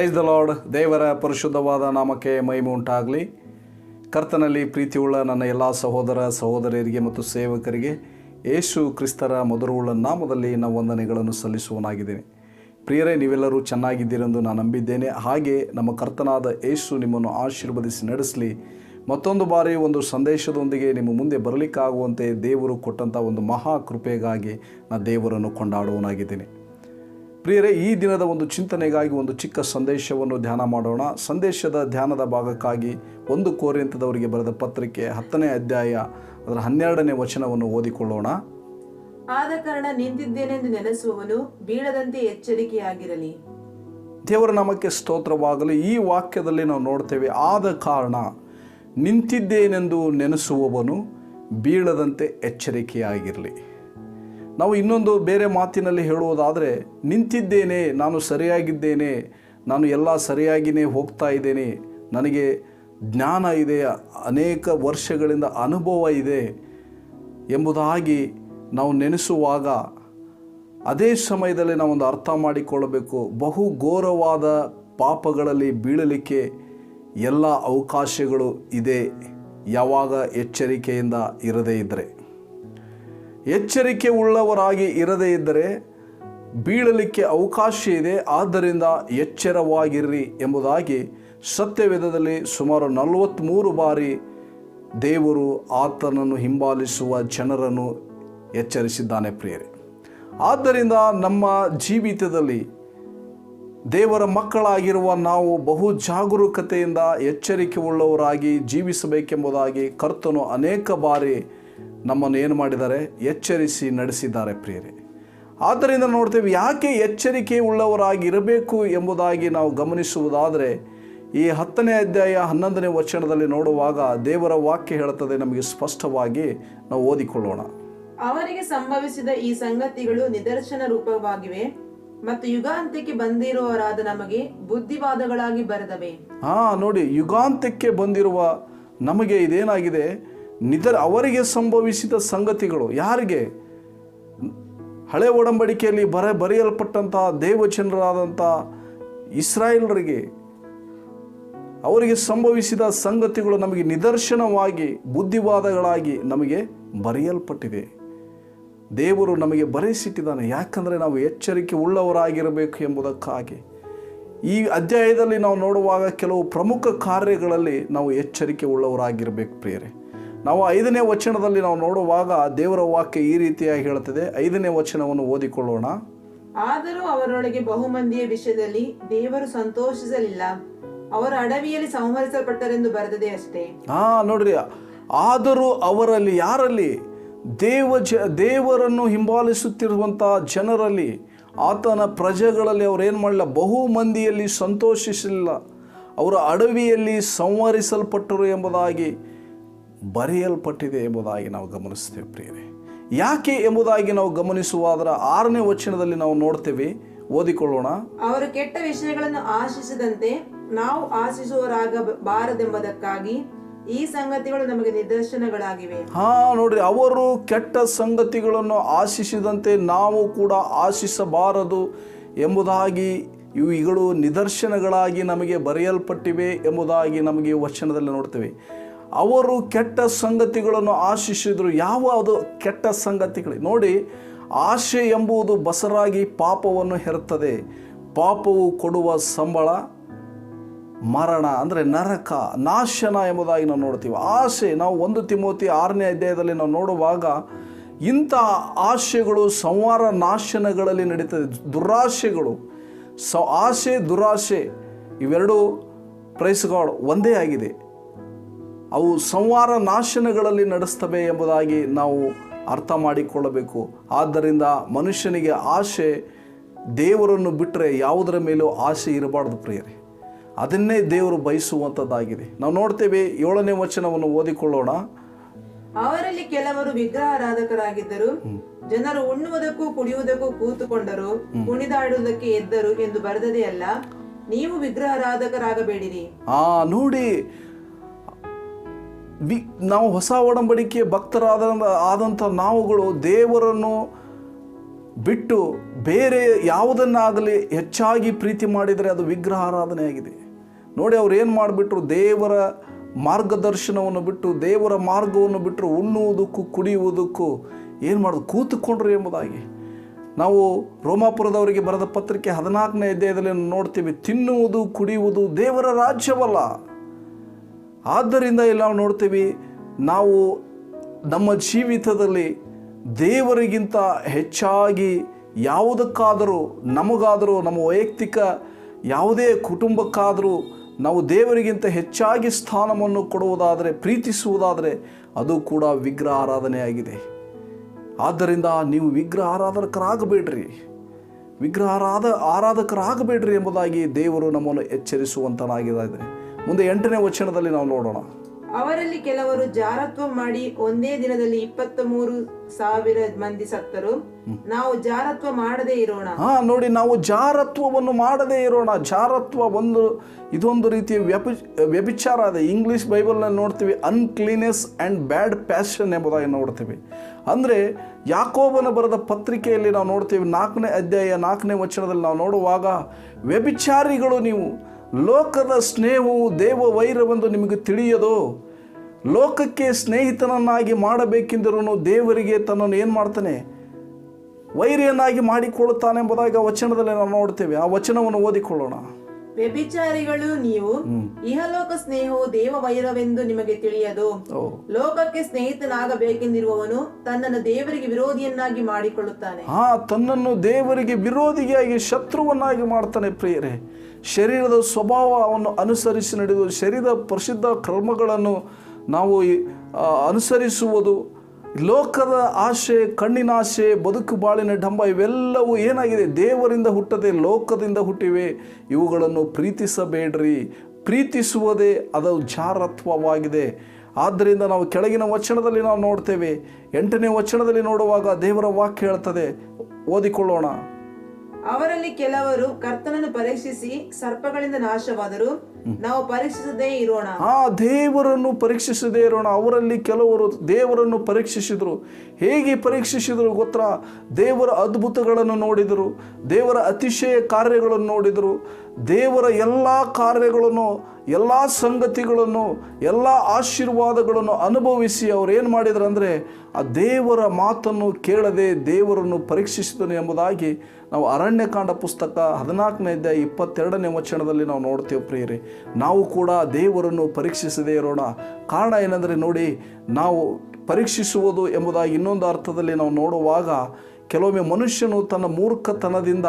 Praise the lord ದೇವರ ಪರಿಶುದ್ಧವಾದ ನಾಮಕ್ಕೆ ಮೈಮು ಉಂಟಾಗಲಿ. ಕರ್ತನಲ್ಲಿ ಪ್ರೀತಿಯುಳ್ಳ ನನ್ನ ಎಲ್ಲ ಸಹೋದರ ಸಹೋದರಿಯರಿಗೆ ಮತ್ತು ಸೇವಕರಿಗೆ ಯೇಸು ಕ್ರಿಸ್ತರ ಮಧುರವುಳ್ಳ ನಾಮದಲ್ಲಿ ನಾವು ವಂದನೆಗಳನ್ನು ಸಲ್ಲಿಸುವನಾಗಿದ್ದೇನೆ ಪ್ರಿಯರೇ, ನೀವೆಲ್ಲರೂ ಚೆನ್ನಾಗಿದ್ದೀರೆಂದು ನಾನು ನಂಬಿದ್ದೇನೆ. ಹಾಗೆ ನಮ್ಮ ಕರ್ತನಾದ ಯೇಸು ನಿಮ್ಮನ್ನು ಆಶೀರ್ವದಿಸಿ ನಡೆಸಲಿ. ಮತ್ತೊಂದು ಬಾರಿ ಒಂದು ಸಂದೇಶದೊಂದಿಗೆ ನಿಮ್ಮ ಮುಂದೆ ಬರಲಿಕ್ಕಾಗುವಂತೆ ದೇವರು ಕೊಟ್ಟಂಥ ಒಂದು ಮಹಾ ಕೃಪೆಗಾಗಿ ನಾನು ದೇವರನ್ನು ಕೊಂಡಾಡುವನಾಗಿದ್ದೇನೆ ಪ್ರಿಯರೇ ಈ ದಿನದ ಒಂದು ಚಿಂತನೆಗಾಗಿ ಒಂದು ಚಿಕ್ಕ ಸಂದೇಶವನ್ನು ಧ್ಯಾನ ಮಾಡೋಣ. ಸಂದೇಶದ ಧ್ಯಾನದ ಭಾಗಕ್ಕಾಗಿ ಒಂದು ಕೋರಿಂತದವರಿಗೆ ಬರೆದ ಪತ್ರಿಕೆ ಹತ್ತನೇ ಅಧ್ಯಾಯ ಅದರ ಹನ್ನೆರಡನೇ ವಚನವನ್ನು ಓದಿಕೊಳ್ಳೋಣ. ಆದ ಕಾರಣ ನಿಂತಿದ್ದೇನೆಂದು ನೆನೆಸುವವನು ಬೀಳದಂತೆ ಎಚ್ಚರಿಕೆಯಾಗಿರಲಿ. ದೇವರ ನಾಮಕ್ಕೆ ಸ್ತೋತ್ರವಾಗಲಿ ಈ ವಾಕ್ಯದಲ್ಲಿ ನಾವು ನೋಡ್ತೇವೆ ಆದ ಕಾರಣ ನಿಂತಿದ್ದೇನೆಂದು ನೆನೆಸುವವನು ಬೀಳದಂತೆ ಎಚ್ಚರಿಕೆಯಾಗಿರಲಿ. ನಾವು ಇನ್ನೊಂದು ಬೇರೆ ಮಾತಿನಲ್ಲಿ ಹೇಳುವುದಾದರೆ, ನಿಂತಿದ್ದೇನೆ, ನಾನು ಸರಿಯಾಗಿದ್ದೇನೆ, ನಾನು ಎಲ್ಲ ಸರಿಯಾಗಿಯೇ ಹೋಗ್ತಾ ಇದ್ದೇನೆ, ನನಗೆ ಜ್ಞಾನ ಇದೆ, ಅನೇಕ ವರ್ಷಗಳಿಂದ ಅನುಭವ ಇದೆ ಎಂಬುದಾಗಿ ನಾವು ನೆನೆಸುವಾಗ ಅದೇ ಸಮಯದಲ್ಲಿ ನಾವೊಂದು ಅರ್ಥ ಮಾಡಿಕೊಳ್ಳಬೇಕು. ಬಹು ಘೋರವಾದ ಪಾಪಗಳಲ್ಲಿ ಬೀಳಲಿಕ್ಕೆ ಎಲ್ಲ ಅವಕಾಶಗಳು ಇದೆ. ಯಾವಾಗ ಎಚ್ಚರಿಕೆಯಿಂದ ಇರದೇ ಇದ್ದರೆ ಎಚ್ಚರಿಕೆ ಉಳ್ಳವರಾಗಿ ಇರದೇ ಇದ್ದರೆ ಬೀಳಲಿಕ್ಕೆ ಅವಕಾಶ ಇದೆ. ಆದ್ದರಿಂದ ಎಚ್ಚರವಾಗಿರ್ರಿ ಎಂಬುದಾಗಿ ಸತ್ಯವೇದದಲ್ಲಿ ಸುಮಾರು ನಲವತ್ತ್ಮೂರು ಬಾರಿ ದೇವರು ಆತನನ್ನು ಹಿಂಬಾಲಿಸುವ ಜನರನ್ನು ಎಚ್ಚರಿಸಿದ್ದಾನೆ ಪ್ರಿಯರೇ. ಆದ್ದರಿಂದ ನಮ್ಮ ಜೀವಿತದಲ್ಲಿ ದೇವರ ಮಕ್ಕಳಾಗಿರುವ ನಾವು ಬಹು ಜಾಗರೂಕತೆಯಿಂದ ಎಚ್ಚರಿಕೆ ಉಳ್ಳವರಾಗಿ ಜೀವಿಸಬೇಕೆಂಬುದಾಗಿ ಕರ್ತನು ಅನೇಕ ಬಾರಿ ನಮ್ಮನ್ನು ಏನು ಮಾಡಿದ್ದಾರೆ? ಎಚ್ಚರಿಸಿ ನಡೆಸಿದ್ದಾರೆ ಪ್ರಿಯರೇ. ಆದ್ದರಿಂದ ನೋಡ್ತೇವೆ ಯಾಕೆ ಎಚ್ಚರಿಕೆ ಉಳ್ಳವರಾಗಿರಬೇಕು ಎಂಬುದಾಗಿ ನಾವು ಗಮನಿಸುವುದಾದರೆ ಈ ಹತ್ತನೇ ಅಧ್ಯಾಯ ಹನ್ನೊಂದನೇ ವಚನದಲ್ಲಿ ನೋಡುವಾಗ ದೇವರ ವಾಕ್ಯ ಹೇಳುತ್ತದೆ ನಮಗೆ ಸ್ಪಷ್ಟವಾಗಿ ನಾವು ಓದಿಕೊಳ್ಳೋಣ. ಅವರಿಗೆ ಸಂಭವಿಸಿದ ಈ ಸಂಗತಿಗಳು ನಿದರ್ಶನ ರೂಪವಾಗಿವೆ ಮತ್ತು ಯುಗಾಂತ್ಯಕ್ಕೆ ಬಂದಿರುವವರಾದ ನಮಗೆ ಬುದ್ಧಿವಾದಗಳಾಗಿ ಬರೆದವೆ. ಹಾ ನೋಡಿ ಯುಗಾಂತ್ಯಕ್ಕೆ ಬಂದಿರುವ ನಮಗೆ ಇದೇನಾಗಿದೆ? ನಿದರ್ ಅವರಿಗೆ ಸಂಭವಿಸಿದ ಸಂಗತಿಗಳು ಯಾರಿಗೆ? ಹಳೆ ಒಡಂಬಡಿಕೆಯಲ್ಲಿ ಬರ, ಬರೆಯಲ್ಪಟ್ಟಂತಹ ದೇವಚಂದ್ರರಾದಂಥ ಇಸ್ರಾಯೇಲರಿಗೆ ಅವರಿಗೆ ಸಂಭವಿಸಿದ ಸಂಗತಿಗಳು ನಮಗೆ ನಿದರ್ಶನವಾಗಿ, ಬುದ್ಧಿವಾದಗಳಾಗಿ ನಮಗೆ ಬರೆಯಲ್ಪಟ್ಟಿದೆ. ದೇವರು ನಮಗೆ ಬರೆಸಿಟ್ಟಿದ್ದಾನೆ. ಯಾಕಂದರೆ ನಾವು ಎಚ್ಚರಿಕೆ ಉಳ್ಳವರಾಗಿರಬೇಕು ಎಂಬುದಕ್ಕಾಗಿ. ಈ ಅಧ್ಯಾಯದಲ್ಲಿ ನಾವು ನೋಡುವಾಗ ಕೆಲವು ಪ್ರಮುಖ ಕಾರ್ಯಗಳಲ್ಲಿ ನಾವು ಎಚ್ಚರಿಕೆ ಉಳ್ಳವರಾಗಿರಬೇಕು ಪ್ರಿಯರೇ. ನಾವು ಐದನೇ ವಚನದಲ್ಲಿ ನಾವು ನೋಡುವಾಗ ದೇವರ ವಾಕ್ಯ ಈ ರೀತಿಯಾಗಿ ಹೇಳುತ್ತದೆ ಐದನೇ ವಚನವನ್ನು ಓದಿಕೊಳ್ಳೋಣ. ಆದರೂ ಅವರೊಳಗೆ ಬಹುಮಂದಿಯ ವಿಷಯದಲ್ಲಿ ದೇವರು ಸಂತೋಷಿಸಲಿಲ್ಲ. ಅವರ ಅಡವಿಯಲ್ಲಿ ಸಂಹರಿಸಲ್ಪಟ್ಟರೆಂದು ಬರೆದದೆ ಅಷ್ಟೇ. ಹಾ ನೋಡ್ರಿ ಆದರೂ ಅವರಲ್ಲಿ ಯಾರಲ್ಲಿ? ದೇವ ಜ ದೇವರನ್ನು ಹಿಂಬಾಲಿಸುತ್ತಿರುವಂಥ ಜನರಲ್ಲಿ ಆತನ ಪ್ರಜೆಗಳಲ್ಲಿ ಅವರು ಏನು ಮಾಡಲಿಲ್ಲ? ಬಹು ಮಂದಿಯಲ್ಲಿ ಸಂತೋಷಿಸಲಿಲ್ಲ. ಅವರ ಅಡವಿಯಲ್ಲಿ ಸಂವರಿಸಲ್ಪಟ್ಟರು ಎಂಬುದಾಗಿ ಬರೆಯಲ್ಪಟ್ಟಿದೆ ಎಂಬುದಾಗಿ ನಾವು ಗಮನಿಸ್ತೇವೆ ಪ್ರಿಯರೇ. ಯಾಕೆ ಎಂಬುದಾಗಿ ನಾವು ಗಮನಿಸುವಾದರ ಆರನೇ ವಚನದಲ್ಲಿ ನಾವು ನೋಡ್ತೇವೆ ಓದಿಕೊಳ್ಳೋಣ. ಅವರು ಕೆಟ್ಟ ವಿಷಯಗಳನ್ನು ಆಶಿಸದಂತೆ ನಾವು ಆಶಿಸುವರಾಗಬಾರದೆಂಬುದಕ್ಕಾಗಿ ಈ ಸಂಗತಿಗಳು ನಮಗೆ ನಿದರ್ಶನಗಳಾಗಿವೆ. ಹಾ ನೋಡ್ರಿ ಅವರು ಕೆಟ್ಟ ಸಂಗತಿಗಳನ್ನು ಆಶಿಸಿದಂತೆ ನಾವು ಕೂಡ ಆಶಿಸಬಾರದು ಎಂಬುದಾಗಿ ಇವುಗಳು ನಿದರ್ಶನಗಳಾಗಿ ನಮಗೆ ಬರೆಯಲ್ಪಟ್ಟಿವೆ ಎಂಬುದಾಗಿ ನಮಗೆ ವಚನದಲ್ಲಿ ನೋಡ್ತೇವೆ. ಅವರು ಕೆಟ್ಟ ಸಂಗತಿಗಳನ್ನು ಆಶಿಸಿದರು. ಯಾವ ಅದು ಕೆಟ್ಟ ಸಂಗತಿಗಳು? ನೋಡಿ, ಆಶೆ ಎಂಬುದು ಬಸರಾಗಿ ಪಾಪವನ್ನು ಹೆರುತ್ತದೆ. ಪಾಪವು ಕೊಡುವ ಸಂಬಳ, ಮರಣ, ಅಂದರೆ ನರಕ, ನಾಶನ ಎಂಬುದಾಗಿ ನಾವು ನೋಡ್ತೀವಿ. ಆಸೆ ನಾವು ಒಂದು ತಿಮೋತಿ ಆರನೇ ಅಧ್ಯಾಯದಲ್ಲಿ ನಾವು ನೋಡುವಾಗ ಇಂಥ ಆಶೆಗಳು ಸಂವಾರ ನಾಶನಗಳಲ್ಲಿ ನಡೀತದೆ. ದುರಾಶೆಗಳು, ಸ ಆಸೆ ದುರಾಶೆ ಇವೆರಡೂ ಪ್ರೈಸ್ಗಾಡ್ ಒಂದೇ ಆಗಿದೆ. ಅವು ಸಂವಾರ ನಾಶನಗಳಲ್ಲಿ ನಡೆಸ್ತವೆ ಎಂಬುದಾಗಿ ನಾವು ಅರ್ಥ ಮಾಡಿಕೊಳ್ಳಬೇಕು. ಆದ್ದರಿಂದ ಮನುಷ್ಯನಿಗೆ ಆಸೆ ದೇವರನ್ನು ಬಿಟ್ಟರೆ ಯಾವುದರ ಮೇಲೂ ಆಸೆ ಇರಬಾರ್ದು ಪ್ರಿಯರೇ. ಅದನ್ನೇ ದೇವರು ಬಯಸುವಂಥದ್ದಾಗಿದೆ. ನಾವು ನೋಡ್ತೇವೆ ಏಳನೇ ವಚನವನ್ನು ಓದಿಕೊಳ್ಳೋಣ. ಅವರಲ್ಲಿ ಕೆಲವರು ವಿಗ್ರಹಾರಾಧಕರಾಗಿದ್ದರು. ಜನರು ಉಣ್ಣುವುದಕ್ಕೂ ಕುಡಿಯುವುದಕ್ಕೂ ಕೂತುಕೊಂಡರು. ಕುಣಿದಾಡುವುದಕ್ಕೆ ಎದ್ದರು ಎಂದು ಬರೆದದೇ ಅಲ್ಲ ನೀವು ವಿಗ್ರಹಾರಾಧಕರಾಗಬೇಡಿರಿ. ಆ ನೋಡಿ ವಿ ನಾವು ಹೊಸ ಒಡಂಬಡಿಕೆ ಭಕ್ತರಾದ ಆದಂಥ ನಾವುಗಳು ದೇವರನ್ನು ಬಿಟ್ಟು ಬೇರೆ ಯಾವುದನ್ನಾಗಲಿ ಹೆಚ್ಚಾಗಿ ಪ್ರೀತಿ ಮಾಡಿದರೆ ಅದು ವಿಗ್ರಹ ಆರಾಧನೆಯಾಗಿದೆ ನೋಡಿ ಅವ್ರು ಏನು ಮಾಡಿಬಿಟ್ರು? ದೇವರ ಮಾರ್ಗದರ್ಶನವನ್ನು ಬಿಟ್ಟು, ದೇವರ ಮಾರ್ಗವನ್ನು ಬಿಟ್ಟರು ಉಣ್ಣುವುದಕ್ಕೂ ಕುಡಿಯುವುದಕ್ಕೂ ಏನು ಮಾಡೋದು? ಕೂತುಕೊಂಡ್ರು ಎಂಬುದಾಗಿ. ನಾವು ರೋಮಾಪುರದವರಿಗೆ ಬರೆದ ಪತ್ರಿಕೆ ಹದಿನಾಲ್ಕನೇ ಅಧ್ಯಾಯದಲ್ಲಿ ನೋಡ್ತೀವಿ, ತಿನ್ನುವುದು, ಕುಡಿಯುವುದು ದೇವರ ರಾಜ್ಯವಲ್ಲ. ಆದ್ದರಿಂದ ಇಲ್ಲಿ ನಾವು ನೋಡ್ತೀವಿ, ನಾವು ನಮ್ಮ ಜೀವಿತದಲ್ಲಿ ದೇವರಿಗಿಂತ ಹೆಚ್ಚಾಗಿ ಯಾವುದಕ್ಕಾದರೂ, ನಮಗಾದರೂ, ನಮ್ಮ ವೈಯಕ್ತಿಕ ಯಾವುದೇ ಕುಟುಂಬಕ್ಕಾದರೂ ನಾವು ದೇವರಿಗಿಂತ ಹೆಚ್ಚಾಗಿ ಸ್ಥಾನವನ್ನು ಕೊಡುವುದಾದರೆ, ಪ್ರೀತಿಸುವುದಾದರೆ ಅದು ಕೂಡ ವಿಗ್ರಹ ಆರಾಧನೆಯಾಗಿದೆ. ಆದ್ದರಿಂದ ನೀವು ವಿಗ್ರಹ ಆರಾಧಕರಾಗಬೇಡ್ರಿ. ವಿಗ್ರಹ ಆರಾಧ, ಆರಾಧಕರಾಗಬೇಡ್ರಿ ಎಂಬುದಾಗಿ ದೇವರು ನಮ್ಮನ್ನು ಎಚ್ಚರಿಸುವಂತನಾಗಿದ್ದಾರೆ ಮುಂದೆ ಎಂಟನೇ ವಚನದಲ್ಲಿ ನಾವು ನೋಡೋಣ. ಅವರಲ್ಲಿ ಕೆಲವರು ಜಾರತ್ವ ಮಾಡಿ ಒಂದೇ ದಿನದಲ್ಲಿ ಇಪ್ಪತ್ತ ಮೂರು ಸಾವಿರ ಮಂದಿ ಸತ್ತರು. ನಾವು ಜಾರತ್ವ ಮಾಡದೇ ಇರೋಣ. ಹಾ ನೋಡಿ ನಾವು ಜಾರತ್ವವನ್ನು ಮಾಡದೇ ಇರೋಣ. ಜಾರತ್ವ ಒಂದು ಇದೊಂದು ರೀತಿಯ ವ್ಯಪಿ ವ್ಯಭಿಚಾರ ಅದೇ. ಇಂಗ್ಲಿಷ್ ಬೈಬಲ್ನಲ್ಲಿ ನೋಡ್ತೀವಿ ಅನ್ಕ್ಲೀನೆಸ್ ಆ್ಯಂಡ್ ಬ್ಯಾಡ್ ಪ್ಯಾಷನ್ ಎಂಬುದಾಗಿ ನೋಡ್ತೀವಿ. ಅಂದರೆ ಯಾಕೋಬನ ಬರೆದ ಪತ್ರಿಕೆಯಲ್ಲಿ ನಾವು ನೋಡ್ತೀವಿ ನಾಲ್ಕನೇ ಅಧ್ಯಾಯ ನಾಲ್ಕನೇ ವಚನದಲ್ಲಿ ನಾವು ನೋಡುವಾಗ ವ್ಯಭಿಚಾರಿಗಳು ನೀವು ಲೋಕದ ಸ್ನೇಹವು ದೇವ ವೈರವೆಂದು ನಿಮಗೆ ತಿಳಿಯದು? ಲೋಕಕ್ಕೆ ಸ್ನೇಹಿತನನ್ನಾಗಿ ಮಾಡಬೇಕೆಂದರೂ ದೇವರಿಗೆ ತನ್ನನ್ನು ಏನು ಮಾಡ್ತಾನೆ? ವೈರಿಯನ್ನಾಗಿ ಮಾಡಿಕೊಳ್ಳುತ್ತಾನೆ ಎಂಬುದಾಗಿ ಆ ವಚನದಲ್ಲಿ ನಾವು ನೋಡ್ತೇವೆ. ಆ ವಚನವನ್ನು ಓದಿಕೊಳ್ಳೋಣ. ವ್ಯಭಿಚಾರಿಗಳು ನೀವು ಇಹಲೋಕ ಸ್ನೇಹವು ದೇವ ವೈರವೆಂದು ನಿಮಗೆ ತಿಳಿಯದು. ಲೋಕಕ್ಕೆ ಸ್ನೇಹಿತನಾಗಬೇಕೆಂದಿರುವವನು ತನ್ನನ್ನು ದೇವರಿಗೆ ವಿರೋಧಿಯನ್ನಾಗಿ ಮಾಡಿಕೊಳ್ಳುತ್ತಾನೆ. ಹಾ ತನ್ನನ್ನು ದೇವರಿಗೆ ವಿರೋಧಿಯಾಗಿ ಶತ್ರುವನ್ನಾಗಿ ಮಾಡ್ತಾನೆ ಪ್ರಿಯರೇ. ಶರೀರದ ಸ್ವಭಾವವನ್ನು ಅನುಸರಿಸಿ ನಡೆಯುವುದು ಶರೀರದ ಪ್ರಸಿದ್ಧ ಕರ್ಮಗಳನ್ನು ನಾವು ಅನುಸರಿಸುವುದು ಲೋಕದ ಆಶೆ, ಕಣ್ಣಿನ ಆಶೆ, ಬದುಕು, ಬಾಳಿನ ಡಂಬ ಇವೆಲ್ಲವೂ ಏನಾಗಿದೆ? ದೇವರಿಂದ ಹುಟ್ಟದೆ ಲೋಕದಿಂದ ಹುಟ್ಟಿವೆ. ಇವುಗಳನ್ನು ಪ್ರೀತಿಸಬೇಡ್ರಿ. ಪ್ರೀತಿಸುವುದೇ ಅದು ಜಾರತ್ವವಾಗಿದೆ. ಆದ್ದರಿಂದ ನಾವು ಕೆಳಗಿನ ವಚನದಲ್ಲಿ ನಾವು ನೋಡ್ತೇವೆ. ಎಂಟನೇ ವಚನದಲ್ಲಿ ನೋಡುವಾಗ ದೇವರ ವಾಕ್ಯ ಹೇಳ್ತದೆ. ಓದಿಕೊಳ್ಳೋಣ. ಅವರಲ್ಲಿ ಕೆಲವರು ಕರ್ತನನ್ನು ಪರೀಕ್ಷಿಸಿ ಸರ್ಪಗಳಿಂದ ನಾಶವಾದರು. ನಾವು ಪರೀಕ್ಷಿಸದೇ ಇರೋಣ. ಆ ದೇವರನ್ನು ಪರೀಕ್ಷಿಸದೇ ಇರೋಣ. ಅವರಲ್ಲಿ ಕೆಲವರು ದೇವರನ್ನು ಪರೀಕ್ಷಿಸಿದರು. ಹೇಗೆ ಪರೀಕ್ಷಿಸಿದರು ಗೊತ್ತಾ? ದೇವರ ಅದ್ಭುತಗಳನ್ನು ನೋಡಿದರು. ದೇವರ ಅತಿಶಯ ಕಾರ್ಯಗಳನ್ನು ನೋಡಿದರು. ದೇವರ ಎಲ್ಲ ಕಾರ್ಯಗಳನ್ನು ಎಲ್ಲ ಸಂಗತಿಗಳನ್ನು, ಎಲ್ಲ ಆಶೀರ್ವಾದಗಳನ್ನು ಅನುಭವಿಸಿ ಅವರು ಏನು ಮಾಡಿದ್ರು ಅಂದರೆ, ಆ ದೇವರ ಮಾತನ್ನು ಕೇಳದೆ ದೇವರನ್ನು ಪರೀಕ್ಷಿಸಿದನು ಎಂಬುದಾಗಿ ನಾವು ಅರಣ್ಯಕಾಂಡ ಪುಸ್ತಕ ಹದಿನಾಲ್ಕನೇ ಅಧ್ಯಾಯ ಇಪ್ಪತ್ತೆರಡನೇ ವಚನದಲ್ಲಿ ನಾವು ನೋಡ್ತೇವೆ ಪ್ರಿಯರಿ. ನಾವು ಕೂಡ ದೇವರನ್ನು ಪರೀಕ್ಷಿಸದೇ ಇರೋಣ. ಕಾರಣ ಏನಂದರೆ ನೋಡಿ, ನಾವು ಪರೀಕ್ಷಿಸುವುದು ಎಂಬುದಾಗಿ ಇನ್ನೊಂದು ಅರ್ಥದಲ್ಲಿ ನಾವು ನೋಡುವಾಗ ಕೆಲವೊಮ್ಮೆ ಮನುಷ್ಯನು ತನ್ನ ಮೂರ್ಖತನದಿಂದ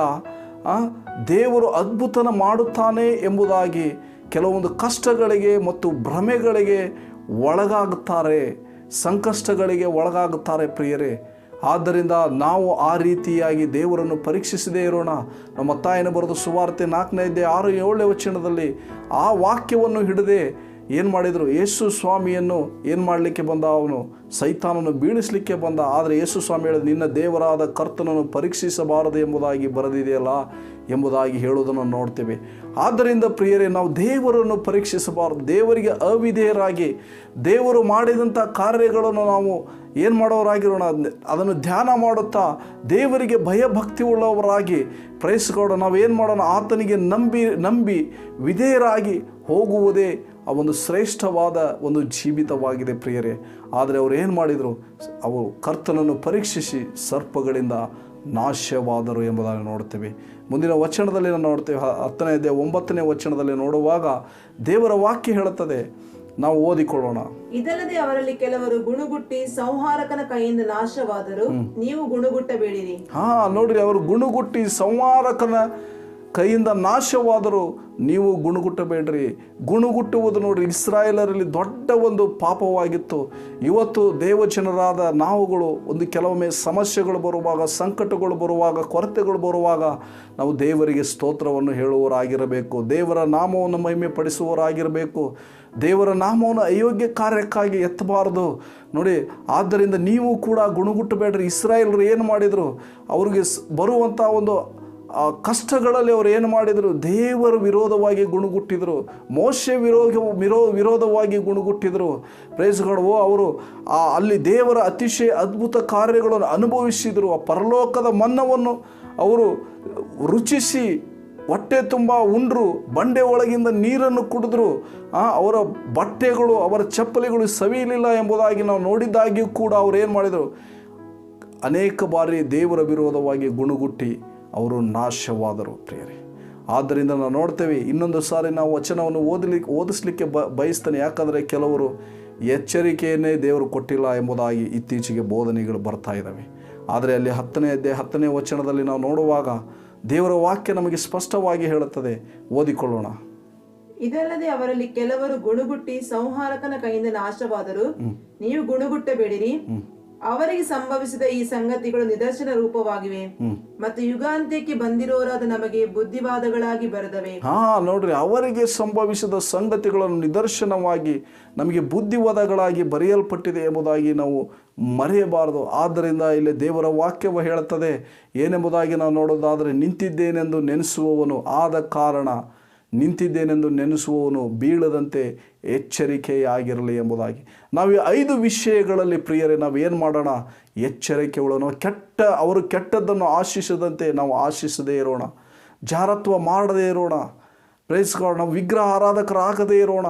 ದೇವರು ಅದ್ಭುತನ ಮಾಡುತ್ತಾನೆ ಎಂಬುದಾಗಿ ಕೆಲವೊಂದು ಕಷ್ಟಗಳಿಗೆ ಮತ್ತು ಭ್ರಮೆಗಳಿಗೆ ಒಳಗಾಗುತ್ತಾರೆ, ಸಂಕಷ್ಟಗಳಿಗೆ ಒಳಗಾಗುತ್ತಾರೆ ಪ್ರಿಯರೇ. ಆದ್ದರಿಂದ ನಾವು ಆ ರೀತಿಯಾಗಿ ದೇವರನ್ನು ಪರೀಕ್ಷಿಸದೇ ಇರೋಣ. ನಮ್ಮ ತಾಯಿನ ಬರೆದು ಸುವಾರ್ತೆ ನಾಲ್ಕನೇ ಆರು ಏಳನೇ ವಚನದಲ್ಲಿ, ಆ ವಾಕ್ಯವನ್ನು ಹಿಡದೆ. ಏನು ಮಾಡಿದರು? ಯೇಸು ಸ್ವಾಮಿಯನ್ನು ಏನು ಮಾಡಲಿಕ್ಕೆ ಬಂದ ಅವನು? ಸೈತಾನನ್ನು ಬೀಳಿಸಲಿಕ್ಕೆ ಬಂದ. ಆದರೆ ಯೇಸು ಸ್ವಾಮಿ ಹೇಳಿದ, ನಿನ್ನ ದೇವರಾದ ಕರ್ತನನ್ನು ಪರೀಕ್ಷಿಸಬಾರದು ಎಂಬುದಾಗಿ ಬರೆದಿದೆಯಲ್ಲ ಎಂಬುದಾಗಿ ಹೇಳುವುದನ್ನು ನೋಡ್ತೇವೆ. ಆದ್ದರಿಂದ ಪ್ರಿಯರೇ, ನಾವು ದೇವರನ್ನು ಪರೀಕ್ಷಿಸಬಾರದು. ದೇವರಿಗೆ ಅವಿಧೇಯರಾಗಿ, ದೇವರು ಮಾಡಿದಂಥ ಕಾರ್ಯಗಳನ್ನು ನಾವು ಏನು ಮಾಡೋರಾಗಿರೋಣ? ಅದನ್ನು ಧ್ಯಾನ ಮಾಡುತ್ತಾ, ದೇವರಿಗೆ ಭಯಭಕ್ತಿ ಉಳ್ಳವರಾಗಿ ನಾವು ಏನು ಮಾಡೋಣ? ಆತನಿಗೆ ನಂಬಿ ನಂಬಿ ವಿಧೇಯರಾಗಿ ಹೋಗುವುದೇ ಆ ಒಂದು ಶ್ರೇಷ್ಠವಾದ ಒಂದು ಜೀವಿತವಾಗಿದೆ ಪ್ರಿಯರೇ. ಆದರೆ ಅವರು ಏನು ಮಾಡಿದರು? ಅವರು ಕರ್ತನನ್ನು ಪರೀಕ್ಷಿಸಿ ಸರ್ಪಗಳಿಂದ ನಾಶವಾದರು ಎಂಬುದಾಗಿ ನೋಡ್ತೇವೆ ಮುಂದಿನ ವಚನದಲ್ಲಿ ನಾವು ನೋಡ್ತೇವೆ ಹತ್ತನೇ ದೇ ಒಂಬತ್ತನೇ ವಚನದಲ್ಲಿ ನೋಡುವಾಗ ದೇವರ ವಾಕ್ಯ ಹೇಳುತ್ತದೆ ನಾವು ಓದಿಕೊಳ್ಳೋಣ. ಇದಲ್ಲದೆ ಅವರಲ್ಲಿ ಕೆಲವರು ಗುಣಗುಟ್ಟಿ ಸಂಹಾರಕನ ಕೈಯಿಂದ ನಾಶವಾದರು ನೀವು ಗುಣಗುಟ್ಟಬೇಡಿರಿ. ಹಾ ನೋಡ್ರಿ ಅವರು ಗುಣಗುಟ್ಟಿ ಸಂಹಾರಕನ ಕೈಯಿಂದ ನಾಶವಾದರೂ ನೀವು ಗುಣಗುಟ್ಟಬೇಡ್ರಿ. ಗುಣಗುಟ್ಟುವುದು ನೋಡಿ ಇಸ್ರಾಯೇಲರಲ್ಲಿ ದೊಡ್ಡ ಒಂದು ಪಾಪವಾಗಿತ್ತು. ಇವತ್ತು ದೇವಜನರಾದ ನಾವುಗಳು ಒಂದು ಕೆಲವೊಮ್ಮೆ ಸಮಸ್ಯೆಗಳು ಬರುವಾಗ, ಸಂಕಟಗಳು ಬರುವಾಗ, ಕೊರತೆಗಳು ಬರುವಾಗ ನಾವು ದೇವರಿಗೆ ಸ್ತೋತ್ರವನ್ನು ಹೇಳುವವರಾಗಿರಬೇಕು. ದೇವರ ನಾಮವನ್ನು ಮಹಿಮೆ ಪಡಿಸುವವರಾಗಿರಬೇಕು ದೇವರ ನಾಮವನ್ನು ಅಯೋಗ್ಯ ಕಾರ್ಯಕ್ಕಾಗಿ ಎತ್ತಬಾರದು. ನೋಡಿ, ಆದ್ದರಿಂದ ನೀವು ಕೂಡ ಗುಣಗುಟ್ಟಬೇಡ್ರಿ. ಇಸ್ರಾಯೇಲರು ಏನು ಮಾಡಿದರು? ಅವ್ರಿಗೆ ಬರುವಂಥ ಒಂದು ಆ ಕಷ್ಟಗಳಲ್ಲಿ ಅವರು ಏನು ಮಾಡಿದರು? ದೇವರ ವಿರೋಧವಾಗಿ ಗುಣಗುಟ್ಟಿದರು. ಮೋಶೆ ವಿರೋಧ, ವಿರೋ, ವಿರೋಧವಾಗಿ ಗುಣಗುಟ್ಟಿದರು. ಪ್ರೇಸ್ಗಳು ಅವರು ಆ, ಅಲ್ಲಿ ದೇವರ ಅತಿಶಯ ಅದ್ಭುತ ಕಾರ್ಯಗಳನ್ನು ಅನುಭವಿಸಿದರು. ಆ ಪರಲೋಕದ ಮನ್ನವನ್ನು ಅವರು ರುಚಿಸಿ ಹೊಟ್ಟೆ ತುಂಬ ಉಂಡ್ರು. ಬಂಡೆ ಒಳಗಿಂದ ನೀರನ್ನು ಕುಡಿದ್ರು. ಅವರ ಬಟ್ಟೆಗಳು, ಅವರ ಚಪ್ಪಲಿಗಳು ಸವಿಯಲಿಲ್ಲ ಎಂಬುದಾಗಿ ನಾವು ನೋಡಿದ್ದಾಗಿಯೂ ಕೂಡ ಅವರು ಏನು ಮಾಡಿದರು? ಅನೇಕ ಬಾರಿ ದೇವರ ವಿರೋಧವಾಗಿ ಗುಣಗುಟ್ಟಿ ಅವರು ನಾಶವಾದರು ಪ್ರಿಯರೇ. ಆದ್ದರಿಂದ ನಾವು ನೋಡ್ತೇವೆ ಇನ್ನೊಂದು ಸಾರಿ ನಾವು ವಚನವನ್ನು ಓದಲಿಕ್ಕೆ ಓದಿಸ್ಲಿಕ್ಕೆ ಬ ಬಯಸ್ತೇನೆ. ಯಾಕಂದರೆ ಕೆಲವರು ಎಚ್ಚರಿಕೆಯನ್ನೇ ದೇವರು ಕೊಟ್ಟಿಲ್ಲ ಎಂಬುದಾಗಿ ಇತ್ತೀಚೆಗೆ ಬೋಧನೆಗಳು ಬರ್ತಾ ಇದ್ದಾವೆ. ಆದರೆ ಅಲ್ಲಿ ಹತ್ತನೇ ಅಧ್ಯಾಯ ಹತ್ತನೇ ವಚನದಲ್ಲಿ ನಾವು ನೋಡುವಾಗ ದೇವರ ವಾಕ್ಯ ನಮಗೆ ಸ್ಪಷ್ಟವಾಗಿ ಹೇಳುತ್ತದೆ. ಓದಿಕೊಳ್ಳೋಣ. ಇದಲ್ಲದೆ ಅವರಲ್ಲಿ ಕೆಲವರು ಗುಣಗುಟ್ಟಿ ಸಂಹಾರಕನ ಕೈಯಿಂದ ನಾಶವಾದರು. ನೀವು ಗುಣಗುಟ್ಟಬೇಡಿರಿ. ಅವರಿಗೆ ಸಂಭವಿಸಿದ ಈ ಸಂಗತಿಗಳು ನಿದರ್ಶನ ರೂಪವಾಗಿವೆ. ಮತ್ತು ಯುಗಾಂತ್ಯಕ್ಕೆ ಬಂದಿರೋರಾದ ನಮಗೆ ಬುದ್ಧಿವಾದಗಳಾಗಿ ಬರೆದವೆ. ಹಾ ನೋಡ್ರಿ ಅವರಿಗೆ ಸಂಭವಿಸಿದ ಸಂಗತಿಗಳನ್ನು ನಿದರ್ಶನವಾಗಿ ನಮಗೆ ಬುದ್ಧಿವಾದಗಳಾಗಿ ಬರೆಯಲ್ಪಟ್ಟಿದೆ ಎಂಬುದಾಗಿ ನಾವು ಮರೆಯಬಾರದು. ಆದ್ದರಿಂದ ಇಲ್ಲಿ ದೇವರ ವಾಕ್ಯವು ಹೇಳುತ್ತದೆ ಏನೆಂಬುದಾಗಿ ನಾವು ನೋಡೋದಾದರೆ ನಿಂತಿದ್ದೇನೆಂದು ನೆನೆಸುವವನು ಆದ ಕಾರಣ ನಿಂತಿದ್ದೇನೆಂದು ನೆನೆಸುವವನು ಬೀಳದಂತೆ ಎಚ್ಚರಿಕೆಯಾಗಿರಲಿ ಎಂಬುದಾಗಿ. ನಾವು ಐದು ವಿಷಯಗಳಲ್ಲಿ ಪ್ರಿಯರೇ, ನಾವು ಏನು ಮಾಡೋಣ? ಎಚ್ಚರಿಕೆಗಳನ್ನು ಕೆಟ್ಟ, ಅವರು ಕೆಟ್ಟದ್ದನ್ನು ಆಶಿಸದಂತೆ ನಾವು ಆಶಿಸದೇ ಇರೋಣ. ಜಾರತ್ವ ಮಾಡದೇ ಇರೋಣ. ಪ್ರೈಸ್ಗಳು ನಾವು ವಿಗ್ರಹ ಆರಾಧಕರಾಗದೇ ಇರೋಣ.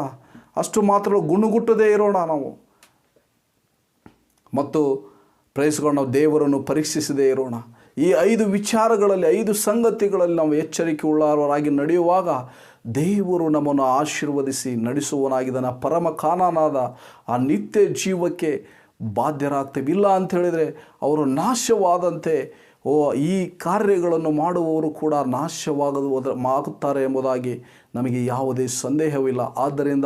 ಅಷ್ಟು ಮಾತ್ರ ಗುಣಗುಟ್ಟದೇ ಇರೋಣ ನಾವು. ಮತ್ತು ಪ್ರೈಸ್ಗಳು ನಾವು ದೇವರನ್ನು ಪರೀಕ್ಷಿಸದೇ ಇರೋಣ. ಈ ಐದು ವಿಚಾರಗಳಲ್ಲಿ, ಐದು ಸಂಗತಿಗಳಲ್ಲಿ ನಾವು ಎಚ್ಚರಿಕೆ ಉಳ್ಳವರಾಗಿ ನಡೆಯುವಾಗ ದೇವರು ನಮ್ಮನ್ನು ಆಶೀರ್ವದಿಸಿ ನಡೆಸುವನಾಗಿದ್ದಾನೆ ಪರಮ ಕಾನನಾದ, ಆ ನಿತ್ಯ ಜೀವಕ್ಕೆ ಬಾಧ್ಯರಾಗ್ತೇವಿಲ್ಲ ಅಂತ ಹೇಳಿದರೆ ಅವರು ನಾಶವಾದಂತೆ, ಓ, ಈ ಕಾರ್ಯಗಳನ್ನು ಮಾಡುವವರು ಕೂಡ ನಾಶವಾಗದು ಆಗುತ್ತಾರೆ ಎಂಬುದಾಗಿ ನಮಗೆ ಯಾವುದೇ ಸಂದೇಹವಿಲ್ಲ. ಆದ್ದರಿಂದ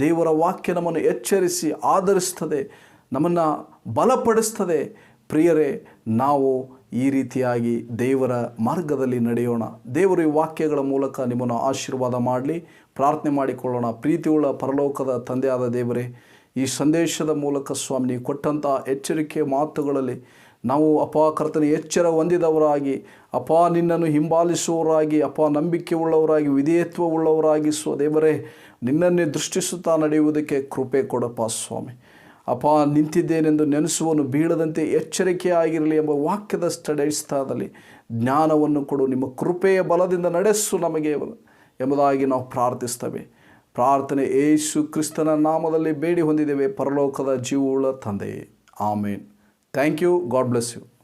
ದೇವರ ವಾಕ್ಯ ನಮ್ಮನ್ನು ಎಚ್ಚರಿಸಿ, ಆಧರಿಸ್ತದೆ, ನಮ್ಮನ್ನು ಬಲಪಡಿಸ್ತದೆ ಪ್ರಿಯರೇ, ನಾವು ಈ ರೀತಿಯಾಗಿ ದೇವರ ಮಾರ್ಗದಲ್ಲಿ ನಡೆಯೋಣ. ದೇವರ ವಾಕ್ಯಗಳ ಮೂಲಕ ನಿಮ್ಮನ್ನು ಆಶೀರ್ವಾದ ಮಾಡಲಿ. ಪ್ರಾರ್ಥನೆ ಮಾಡಿಕೊಳ್ಳೋಣ. ಪ್ರೀತಿಯುಳ್ಳ ಪರಲೋಕದ ತಂದೆಯಾದ ದೇವರೇ, ಈ ಸಂದೇಶದ ಮೂಲಕ ಸ್ವಾಮಿ, ನೀವು ಕೊಟ್ಟಂಥ ಎಚ್ಚರಿಕೆ ಮಾತುಗಳಲ್ಲಿ ನಾವು ಅಪ ಕರ್ತನ ಎಚ್ಚರ ಹೊಂದಿದವರಾಗಿ ಅಪ ನಿನ್ನನ್ನು ಹಿಂಬಾಲಿಸುವವರಾಗಿ ಅಪ ನಂಬಿಕೆ ಉಳ್ಳವರಾಗಿ ವಿಧೇಯತ್ವ ಉಳ್ಳವರಾಗಿ ದೇವರೇ, ನಿನ್ನನ್ನೇ ದೃಷ್ಟಿಸುತ್ತಾ ನಡೆಯುವುದಕ್ಕೆ ಕೃಪೆ ಕೊಡಪ್ಪ ಸ್ವಾಮಿ. ಅಪ ನಿಂತಿದ್ದೇನೆಂದು ನೆನೆಸುವನು ಬೀಳದಂತೆ ಎಚ್ಚರಿಕೆಯಾಗಿರಲಿ ಎಂಬ ವಾಕ್ಯದ ಸ್ಥಳದಲ್ಲಿ ಜ್ಞಾನವನ್ನು ಕೊಡು. ನಿಮ್ಮ ಕೃಪೆಯ ಬಲದಿಂದ ನಡೆಸು ನಮಗೆ ಎಂಬುದಾಗಿ ನಾವು ಪ್ರಾರ್ಥಿಸ್ತೇವೆ. ಪ್ರಾರ್ಥನೆ ಏಸು ಕ್ರಿಸ್ತನ ನಾಮದಲ್ಲಿ ಬೇಡಿ ಹೊಂದಿದ್ದೇವೆ ಪರಲೋಕದ ಜೀವವುಳ್ಳ ತಂದೆಯೇ. ಆಮೇನ್. Thank you. God bless you.